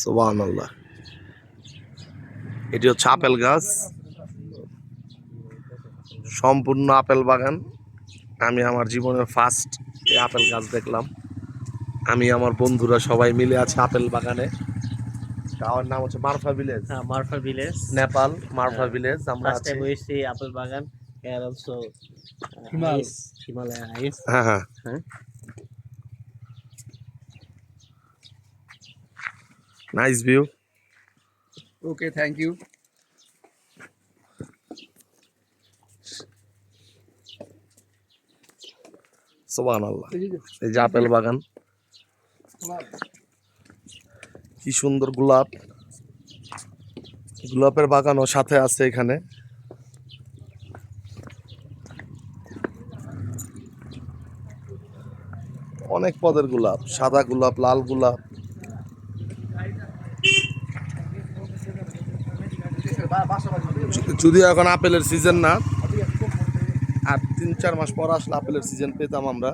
সোবান আল্লাহ এটি হচ্ছে আপেল গাছ। সম্পূর্ণ আপেল বাগান। আমি আমার জীবনের ফার্স্ট এই আপেল গাছ দেখলাম। আমি আমার বন্ধুরা সবাই মিলে আছে আপেল বাগানে। গাঁয়ের নাম হচ্ছে মারফা ভিলেজ। হ্যাঁ মারফা ভিলেজ। নেপাল মারফা হ্যাঁ। ভিলেজ আমরা আছি। Himal. ice, Himalaya ice. হ্যাঁ। হ্যাঁ। Nice view Okay, thank you. সোবান আল্লাহ এই যে আপেল বাগান। কি সুন্দর গোলাপ। গোলাপের বাগানও সাথে আছে এখানে। অনেক পদের গোলাপ সাদা গোলাপ লাল গোলাপ। যদিও এখন আপেলের সিজন না। আর তিন, চার মাস পর আসলে আপেলের সিজন পেতাম আমরা।